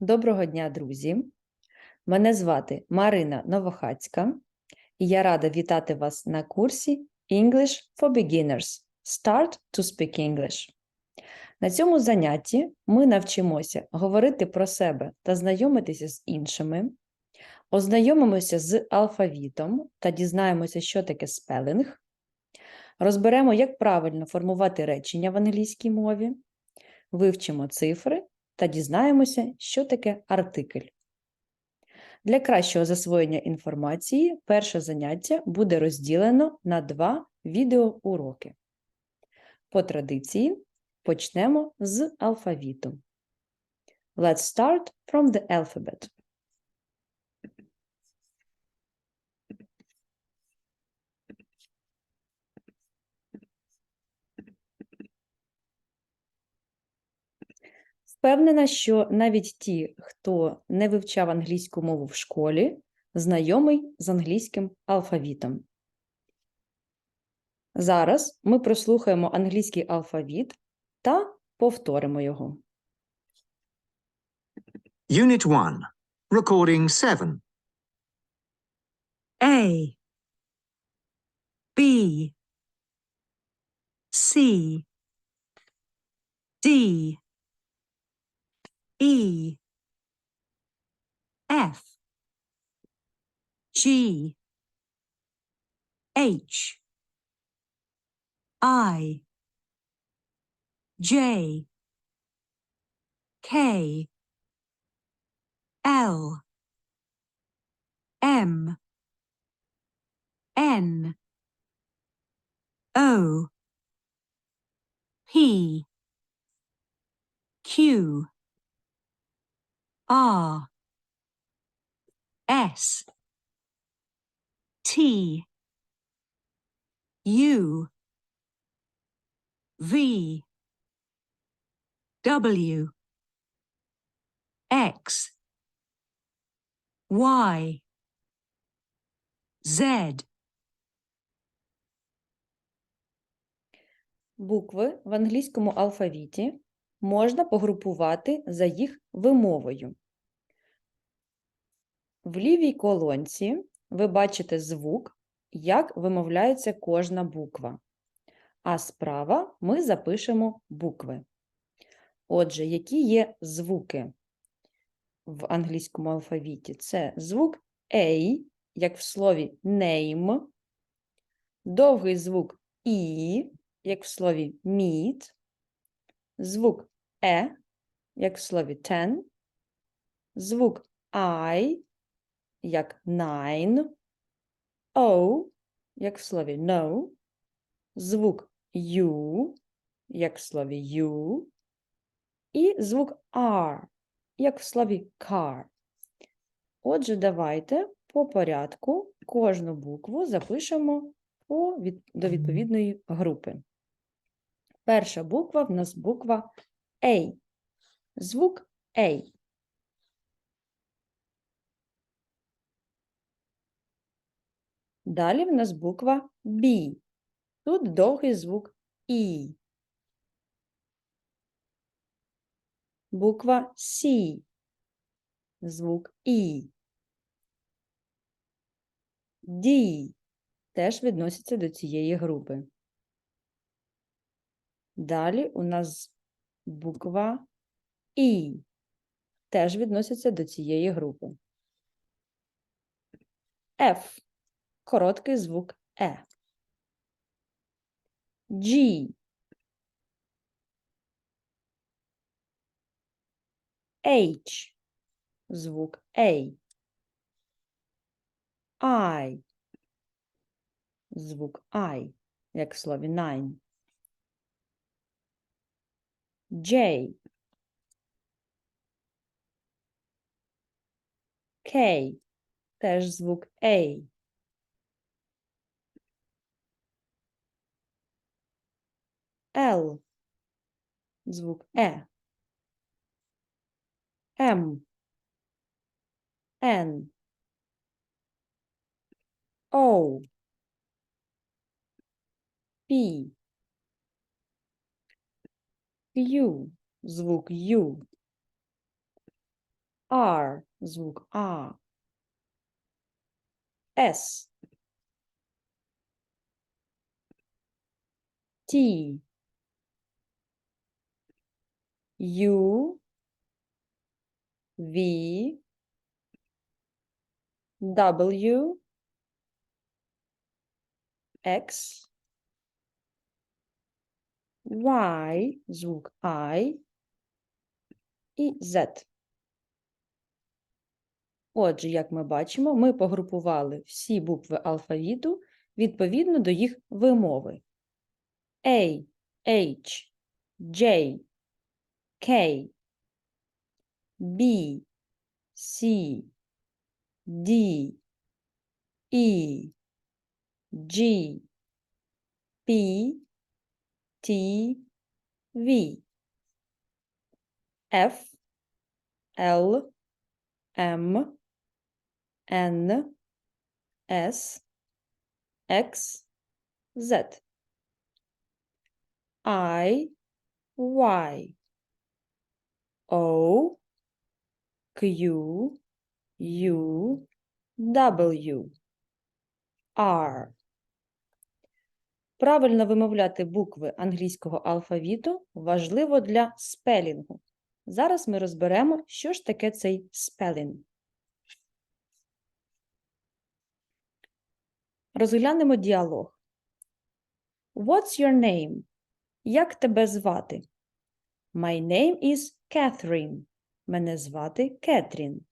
Доброго дня, друзі! Мене звати Марина Новохацька, і я рада вітати вас на курсі English for Beginners Start to Speak English. На цьому занятті ми навчимося говорити про себе та знайомитися з іншими, ознайомимося з алфавітом та дізнаємося, що таке спелинг, розберемо, як правильно формувати речення в англійській мові, вивчимо цифри та дізнаємося, що таке артикль. Для кращого засвоєння інформації перше заняття буде розділено на два відеоуроки. По традиції почнемо з алфавіту. Let's start from the alphabet. Впевнена, що навіть ті, хто не вивчав англійську мову в школі, знайомий з англійським алфавітом. Зараз ми прослухаємо англійський алфавіт та повторимо його. Unit 1. Recording 7. A B C D E F G H I J K L M N O P Q R S T U V W X Y Z Букви в англійському алфавіті можна погрупувати за їх вимовою. В лівій колонці ви бачите звук, як вимовляється кожна буква, а справа ми запишемо букви. Отже, які є звуки в англійському алфавіті? Це звук A, як в слові name, довгий звук І, як в слові meet, звук Е, як в слові ten, звук I, як nine, O, як в слові no, звук U, як в слові you, і звук R, як в слові car. Отже, давайте по порядку кожну букву запишемо по від, до відповідної групи. Перша буква в нас буква A. Звук A. Далі в нас буква B. Тут довгий звук І. Буква C. Звук І. D теж відноситься до цієї групи. Далі у нас буква І теж відноситься до цієї групи. F короткий звук Е. G H звук A. I звук I, як в слові nine. J K теж звук A. L звук Е. М N O P Q звук Ю R, звук А. S. T. U. V. W. X. Y, звук I і Z. Отже, як ми бачимо, ми погрупували всі букви алфавіту відповідно до їх вимови. A, H, J, K, B, C, D, E, G, P, T, V, F, L, M, N, S, X, Z, I, Y, O, Q, U, W, R. Правильно вимовляти букви англійського алфавіту важливо для спелінгу. Зараз ми розберемо, що ж таке цей спелінг. Розглянемо діалог. What's your name? Як тебе звати? My name is Catherine. Мене звати Кетрін.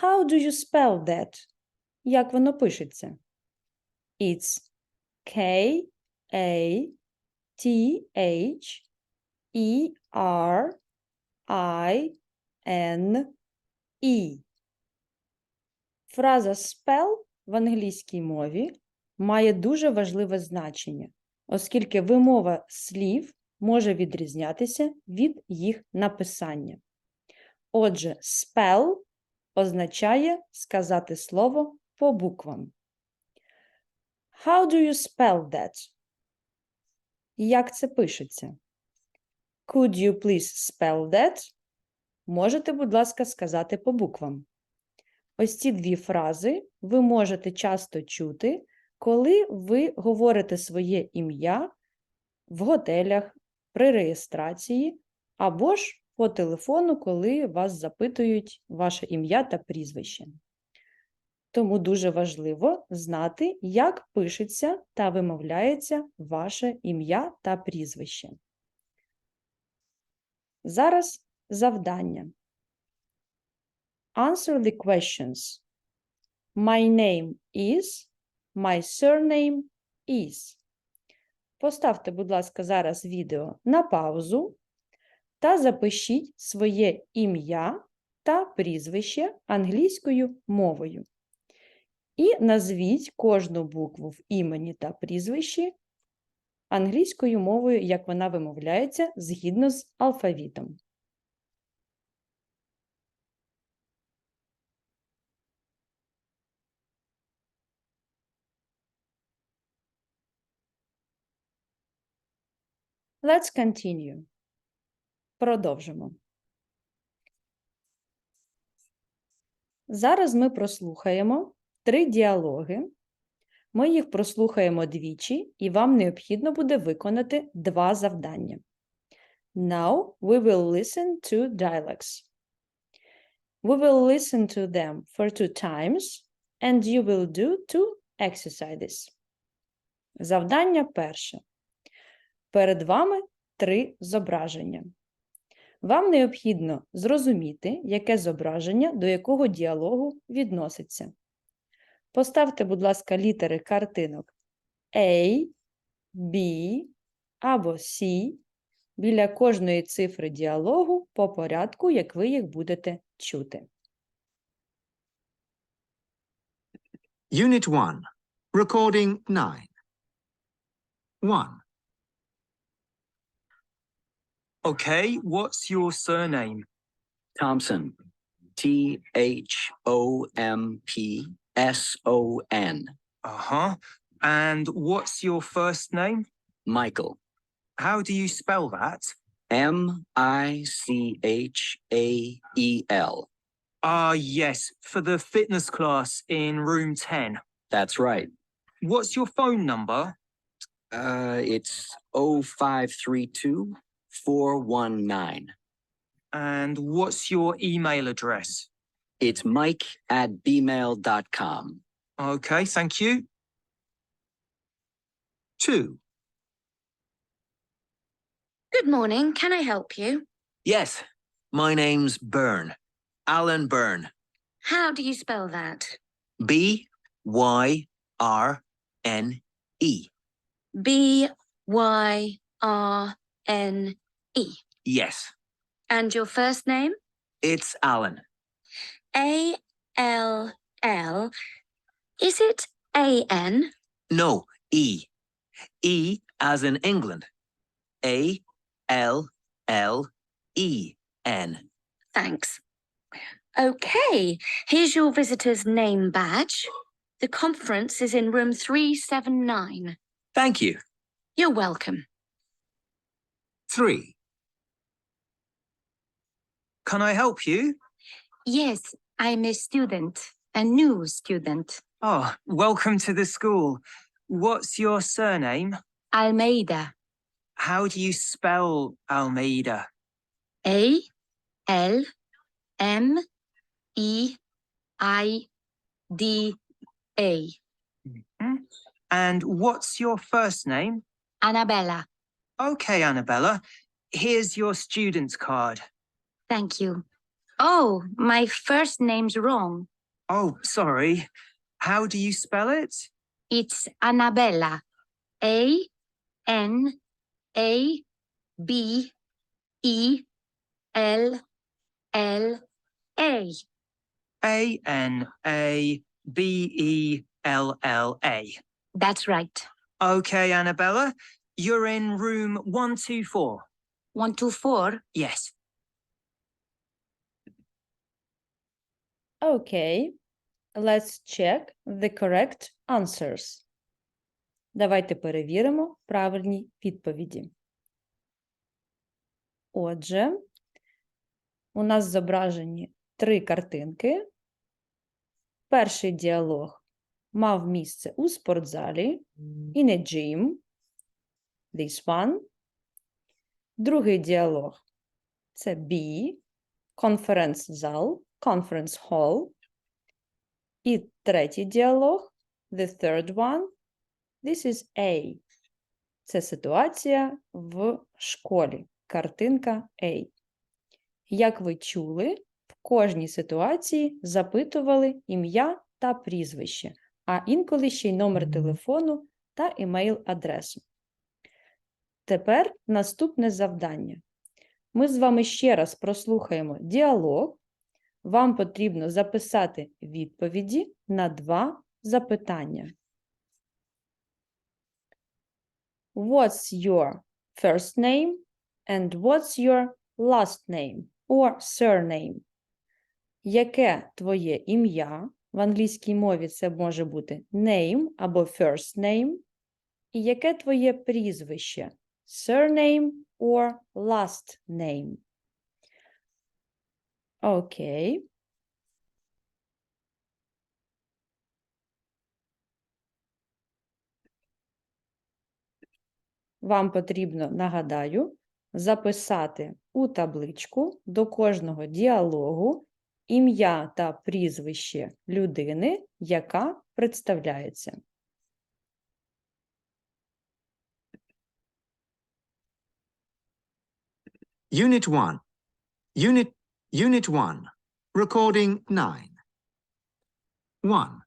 How do you spell that? Як воно пишеться? It's K A T H E R I N E. Фраза spell в англійській мові має дуже важливе значення, оскільки вимова слів може відрізнятися від їх написання. Отже, spell означає сказати слово по буквам. How do you spell that? Як це пишеться? Could you please spell that? Можете, будь ласка, сказати по буквам. Ось ці дві фрази ви можете часто чути, коли ви говорите своє ім'я в готелях, при реєстрації, або ж по телефону, коли вас запитують ваше ім'я та прізвище. Тому дуже важливо знати, як пишеться та вимовляється ваше ім'я та прізвище. Зараз завдання. Answer the questions. My name is, my surname is. Поставте, будь ласка, зараз відео на паузу та запишіть своє ім'я та прізвище англійською мовою. І назвіть кожну букву в імені та прізвищі англійською мовою, як вона вимовляється згідно з алфавітом. Let's continue. Продовжимо. Зараз ми прослухаємо три діалоги. Ми їх прослухаємо двічі, і вам необхідно буде виконати два завдання. Now we will listen to dialogues. We will listen to them for two times, and you will do two exercises. Завдання перше. Перед вами три зображення. Вам необхідно зрозуміти, яке зображення до якого діалогу відноситься. Поставте, будь ласка, літери картинок A, B або C біля кожної цифри діалогу по порядку, як ви їх будете чути. Unit 1. Recording 9. 1. Okay, what's your surname? Thompson. T H O M P S O N. Uh huh. And what's your first name? Michael. How do you spell that? M I C H A E L. Ah, yes, for the fitness class in room 10. That's right. What's your phone number? Uh, it's 0532 419. And what's your email address? It's mike at bmail.com. Okay, thank you. Two. Good morning. Can I help you? Yes, my name's Byrne, Alan Byrne. How do you spell that? B Y R N E. B Y R N E. Yes, And your first name? it's Alan. A L L. Is it A N? No, E. E as in England. A L L E N. Thanks. Okay, here's your visitor's name badge. The conference is in room 379. Thank you. You're welcome. Three. Can I help you? Yes, I'm a student, a new student. Oh, welcome to the school. What's your surname? Almeida. How do you spell Almeida? A L M E I D A. Hmm? And what's your first name? Annabella. Okay, Annabella. Here's your student's card. Thank you. Oh, my first name's wrong. Oh, sorry. How do you spell it? It's Annabella. A N A B E L L A. A N A B E L L A. That's right. Okay, Annabella. You're in room 124. One, two, four. Yes. Okay, let's check the correct answers. Давайте перевіримо правильні відповіді. Отже, у нас зображені три картинки. Перший діалог мав місце у спортзалі in a gym. This one. Другий діалог це B, конференц-зал, conference hall. І третій діалог, the third one, this is A. Це ситуація в школі, картинка A. Як ви чули, в кожній ситуації запитували ім'я та прізвище, а інколи ще й номер телефону та емейл-адресу. Тепер наступне завдання. Ми з вами ще раз прослухаємо діалог. Вам потрібно записати відповіді на два запитання. What's your first name and what's your last name or surname? Яке твоє ім'я? В англійській мові це може бути name або first name. І яке твоє прізвище? Surname or last name? Окей. Вам потрібно, нагадаю, записати у табличку до кожного діалогу ім'я та прізвище людини, яка представляється. Unit one. Unit, Unit 1, Recording 9. 1.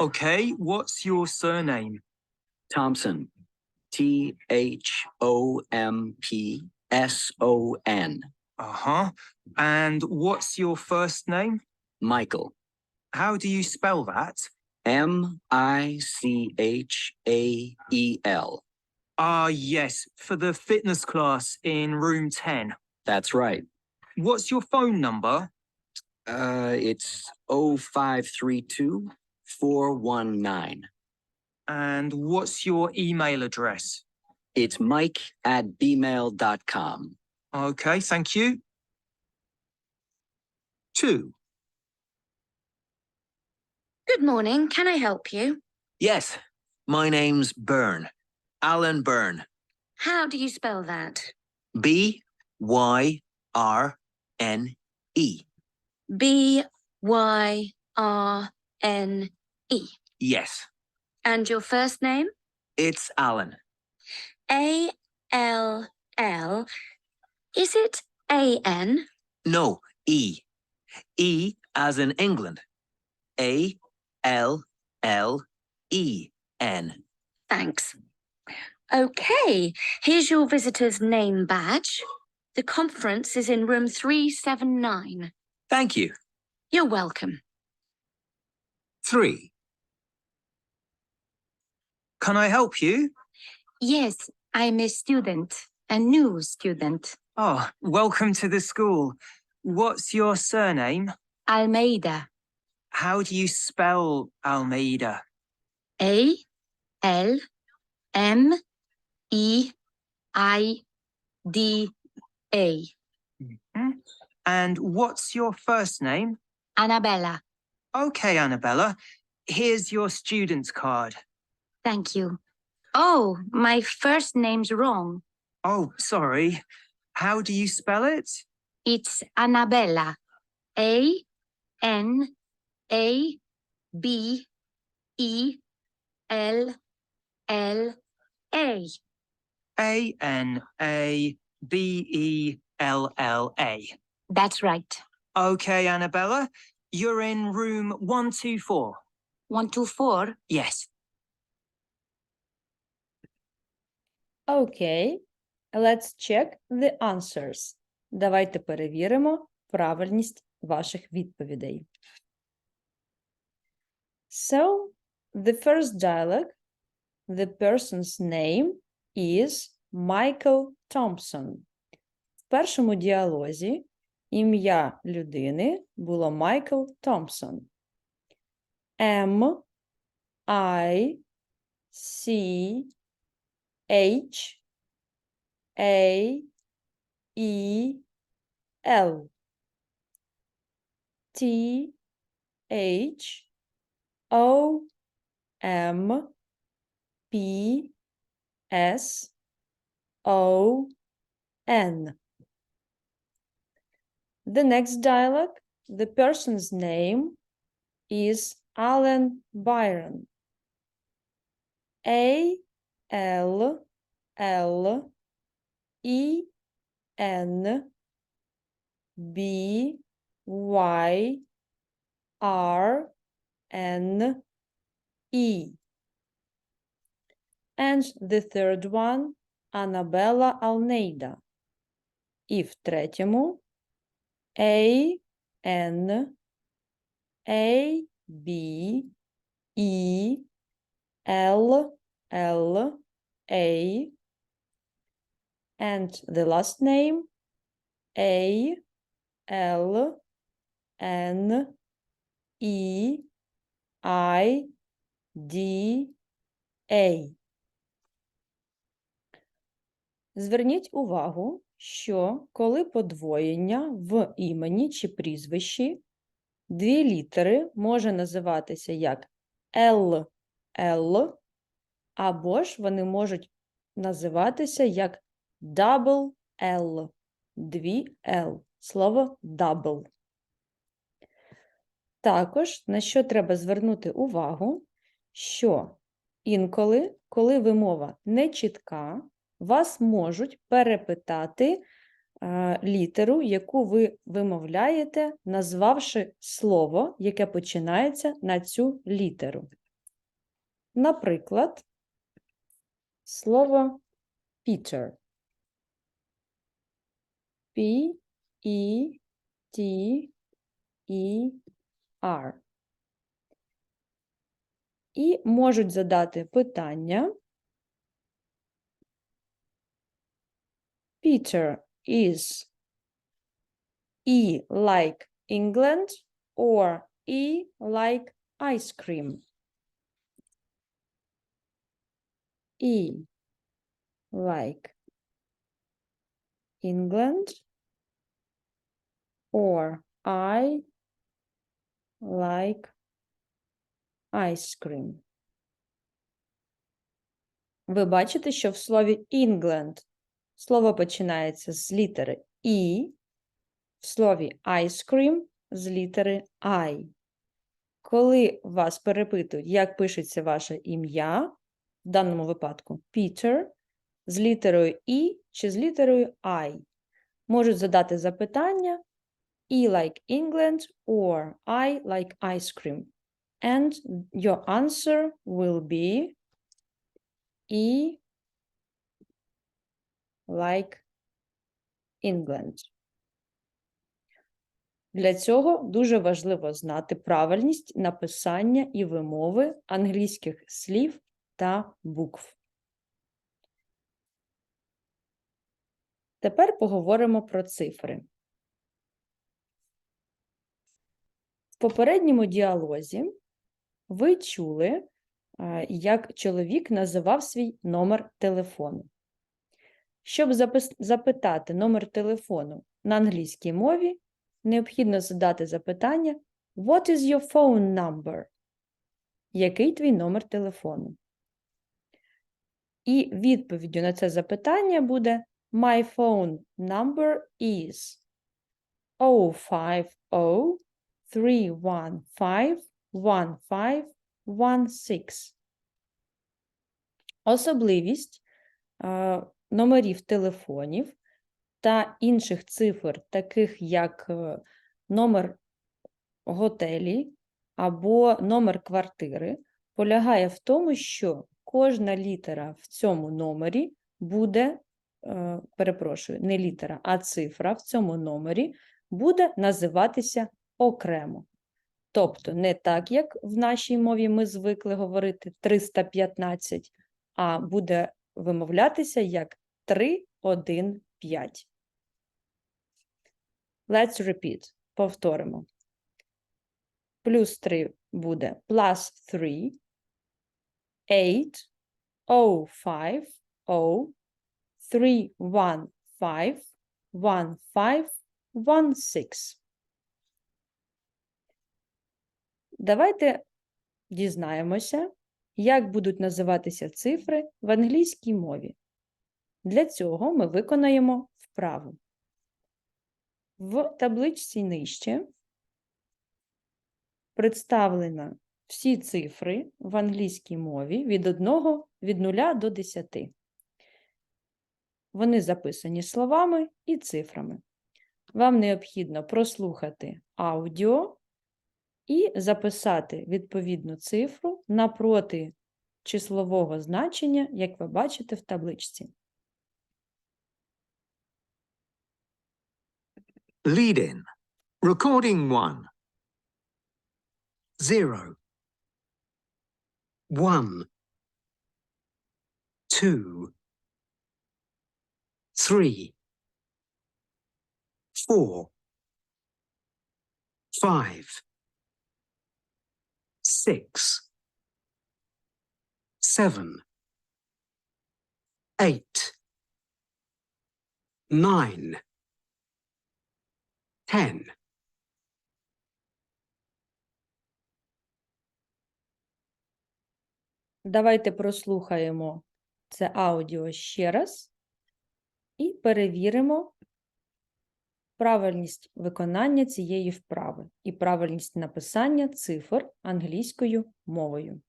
Okay, what's your surname? Thompson. T-H-O-M-P-S-O-N. Uh-huh. And what's your first name? Michael. How do you spell that? M-I-C-H-A-E-L. Ah, yes, for the fitness class in room 10. That's right. What's your phone number? Uh, it's 0532 419. And what's your email address? It's mike at bmail.com. Okay, thank you. Two. Good morning. Can I help you? Yes, my name's Byrne. Alan Byrne. How do you spell that? B Y R N E. B Y R N E. Yes, And your first name? it's Alan. A L L. Is it A N? No, E. E as in England. A L L E N. Thanks. Okay, here's your visitor's name badge. The conference is in room 379. Thank you. You're welcome. Three. Can I help you? Yes, I'm a student, a new student. Oh, welcome to the school. What's your surname? Almeida. How do you spell Almeida? A L M E I D A. Hmm? And what's your first name? Annabella. Okay, Annabella. Here's your student's card. Thank you. Oh, my first name's wrong. Oh, sorry. How do you spell it? It's Annabella. A N A B E L L A. A N A B E L L A. That's right. Okay, Annabella. You're in room 124. One, two, four. Yes. Okay, let's check the answers. Давайте перевіримо правильність ваших відповідей. So, the first dialogue, the person's name is Michael Thompson. В першому діалозі ім'я людини було Майкл Томпсон. М I C H A E L T H O M P S O N. The next dialogue, the person's name is Alan Byron. A L L E N B Y R N E And the third one Annabella Almeida. І в третьому A N A B E L L A and the last name A L N E I D A. Зверніть увагу, що коли подвоєння в імені чи прізвищі, дві літери може називатися як Л, Л, або ж вони можуть називатися як double L, дві L, слово double. Також на що треба звернути увагу, що інколи, коли вимова не чітка, вас можуть перепитати е, літеру, яку ви вимовляєте, назвавши слово, яке починається на цю літеру. Наприклад, слово Peter. P E T E R. І можуть задати питання. Peter is E like England or E like ice cream? E like England or I like ice cream. Ви бачите, що в слові England слово починається з літери І, в слові ice cream з літери I. Коли вас перепитують, як пишеться ваше ім'я, в даному випадку Peter, з літерою І чи з літерою I, можуть задати запитання E like England or I like ice cream. And your answer will be E like England. Для цього дуже важливо знати правильність написання і вимови англійських слів та букв. Тепер поговоримо про цифри. В попередньому діалозі ви чули, е, як чоловік називав свій номер телефону. Щоб запитати номер телефону на англійській мові, необхідно задати запитання What is your phone number? Який твій номер телефону? І відповіддю на це запитання буде My phone number is 050 315 1516. Особливість е, номерів телефонів та інших цифр, таких як е, номер готелі або номер квартири, полягає в тому, що кожна літера в цьому номері буде, е, перепрошую, не літера, а цифра в цьому номері буде називатися окремо. Тобто не так, як в нашій мові ми звикли говорити 315, а буде вимовлятися як 315. Let's repeat. Повторимо. Плюс 3 буде plus 3, 8, 0, 5, 0, 3, 1, 5, 1, 5, 1, 6. Давайте дізнаємося, як будуть називатися цифри в англійській мові. Для цього ми виконаємо вправу. В табличці нижче представлено всі цифри в англійській мові від 1 від 0 до 10. Вони записані словами і цифрами. Вам необхідно прослухати аудіо і записати відповідну цифру напроти числового значення, як ви бачите в табличці. Lead in. Recording one. Zero. one, two, three, four, five, six, seven, eight, nine, ten. Давайте прослухаємо це аудіо ще раз і перевіримо правильність виконання цієї вправи і правильність написання цифр англійською мовою.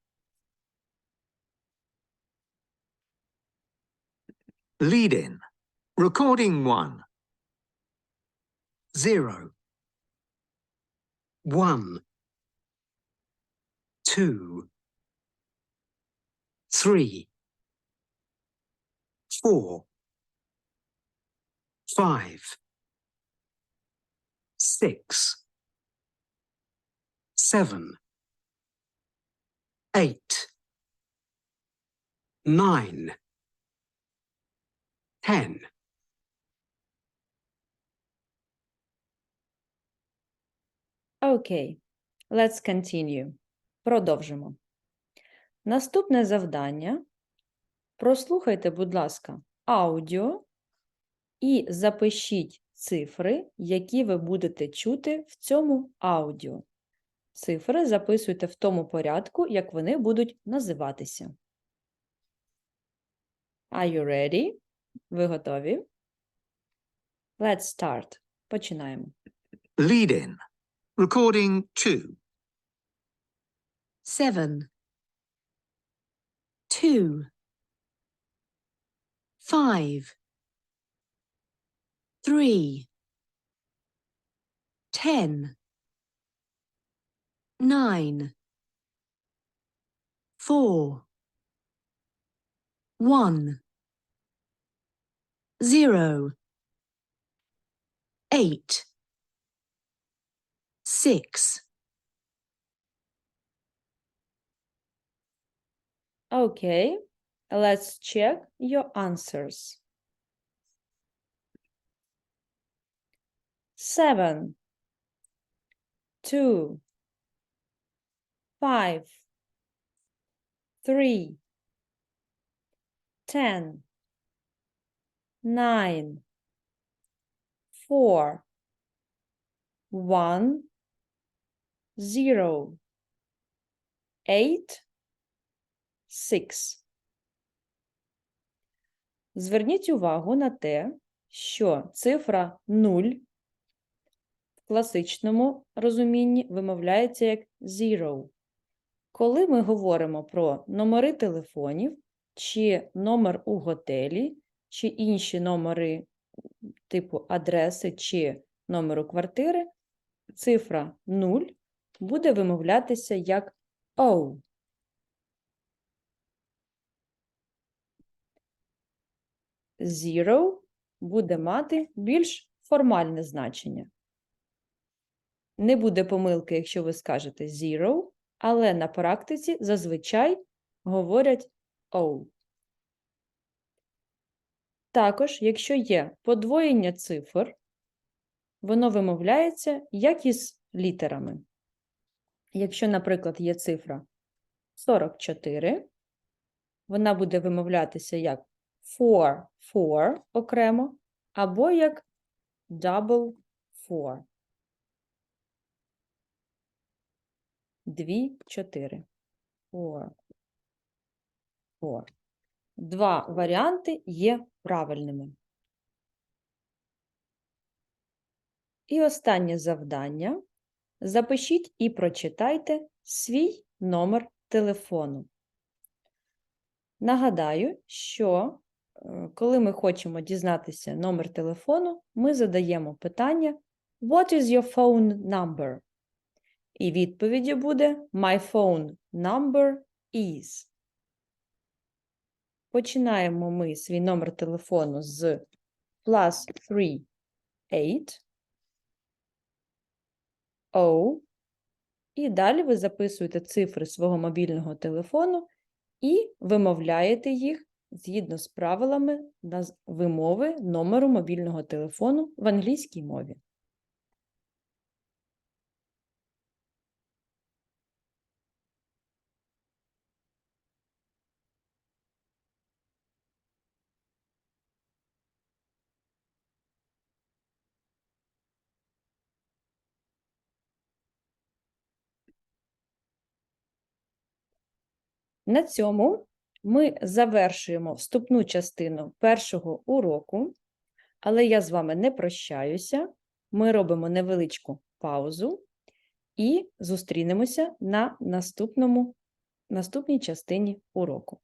Lead in. Recording one. zero, one, two, three, four, five, six, seven, eight, nine, ten. Окей, let's continue. Продовжимо. Наступне завдання. Прослухайте, будь ласка, аудіо і запишіть цифри, які ви будете чути в цьому аудіо. Цифри записуйте в тому порядку, як вони будуть називатися. Are you ready? Ви готові? Let's start. Починаємо. Lead in. Recording 2. seven, two, five, three, ten, nine, four, one, zero, eight, six. Okay, let's check your answers. Seven, two, five, three, ten, nine, four, one, zero, eight, six. Зверніть увагу на те, що цифра 0 в класичному розумінні вимовляється як zero. Коли ми говоримо про номери телефонів, чи номер у готелі, чи інші номери типу адреси, чи номеру квартири, цифра 0 буде вимовлятися як O. Zero буде мати більш формальне значення. Не буде помилки, якщо ви скажете zero, але на практиці зазвичай говорять O. Також, якщо є подвоєння цифр, воно вимовляється як із літерами. Якщо, наприклад, є цифра 44, вона буде вимовлятися як four, four окремо, або як double four. Дві, чотири. Four. Four. Два варіанти є правильними. І останнє завдання. Запишіть і прочитайте свій номер телефону. Нагадаю, що е, коли ми хочемо дізнатися номер телефону, ми задаємо питання What is your phone number? І відповіді буде My phone number is. Починаємо ми свій номер телефону з plus 3 8 O. І далі ви записуєте цифри свого мобільного телефону і вимовляєте їх згідно з правилами вимови номеру мобільного телефону в англійській мові. На цьому ми завершуємо вступну частину першого уроку, але я з вами не прощаюся. Ми робимо невеличку паузу і зустрінемося на наступному, наступній частині уроку.